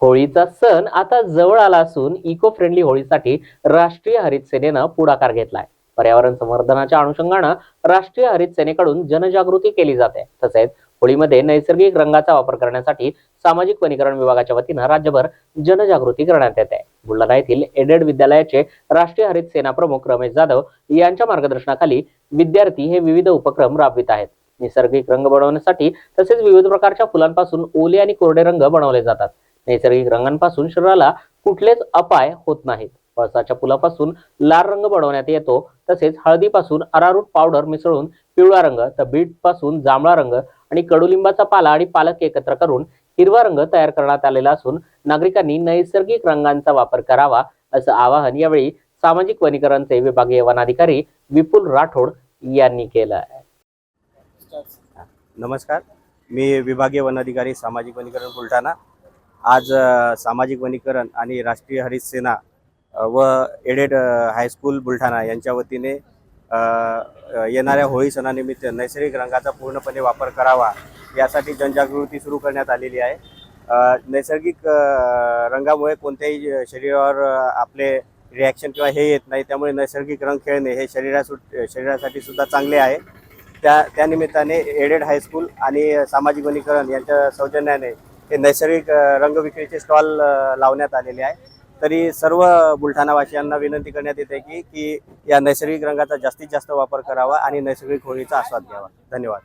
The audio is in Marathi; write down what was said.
होळीचा सण आता जवळ आला असून इको फ्रेंडली होळीसाठी राष्ट्रीय हरित सेनेनं पुढाकार घेतलाय. पर्यावरण संवर्धनाच्या अनुषंगानं राष्ट्रीय हरित सेनेकडून जनजागृती केली जाते. तसेच होळीमध्ये नैसर्गिक रंगाचा वापर करण्यासाठी सामाजिक वनीकरण विभागाच्या वतीनं राज्यभर जनजागृती करण्यात येते. बुलढाणा येथील एडेड विद्यालयाचे राष्ट्रीय हरित सेना प्रमुख रमेश जाधव यांच्या मार्गदर्शनाखाली विद्यार्थी हे विविध उपक्रम राबवित आहेत. नैसर्गिक रंग बनवण्यासाठी तसेच विविध प्रकारच्या फुलांपासून ओले आणि कोरडे रंग बनवले जातात. नैसर्गिक रंगांपासून शरीराला कुठलेच अपाय होत नाहीत. पळसाच्या फुलापासून लाल रंग बनवण्यात येतो तसेच हळदीपासून अरारूट पावडर मिसळून पिवळा रंग तर बीटपासून जांभळा रंग आणि कडुलिंबाचा पाला आणि पालक एकत्र करून हिरवा रंग तयार करण्यात आलेला असून नागरिकांनी नैसर्गिक रंगांचा वापर करावा असं आवाहन यावेळी सामाजिक वनीकरणचे विभागीय वनाधिकारी विपुल राठोड यांनी केलं आहे. नमस्कार. मी विभागीय वन अधिकारी सामाजिक वनीकरण बुलढाणा. आज सामाजिक वनीकरण आणि राष्ट्रीय हरित सेना व एडेड हायस्कूल बुलढाणा यांच्या वतीने येणाऱ्या होळी सणानिमित्त नैसर्गिक रंगाचा पूर्णपणे वापर करावा यासाठी जनजागृती सुरू करण्यात आलेली आहे. नैसर्गिक रंगामुळे कोणत्याही शरीरावर आपले रिॲक्शन किंवा हे येत नाही त्यामुळे नैसर्गिक रंग खेळणे हे शरीरासु शरीरासाठी सुद्धा चांगले आहे. त्या त्यानिमित्ताने एडेड हायस्कूल आणि सामाजिक वनीकरण यांच्या सौजन्याने हे नैसर्गिक रंगविक्रीचे स्टॉल लावण्यात आलेले आहे. तरी सर्व बुलढाणावासियांना विनंती करण्यात येते की की या नैसर्गिक रंगाचा जास्तीत जास्त वापर करावा आणि नैसर्गिक होळीचा आस्वाद घ्यावा. धन्यवाद.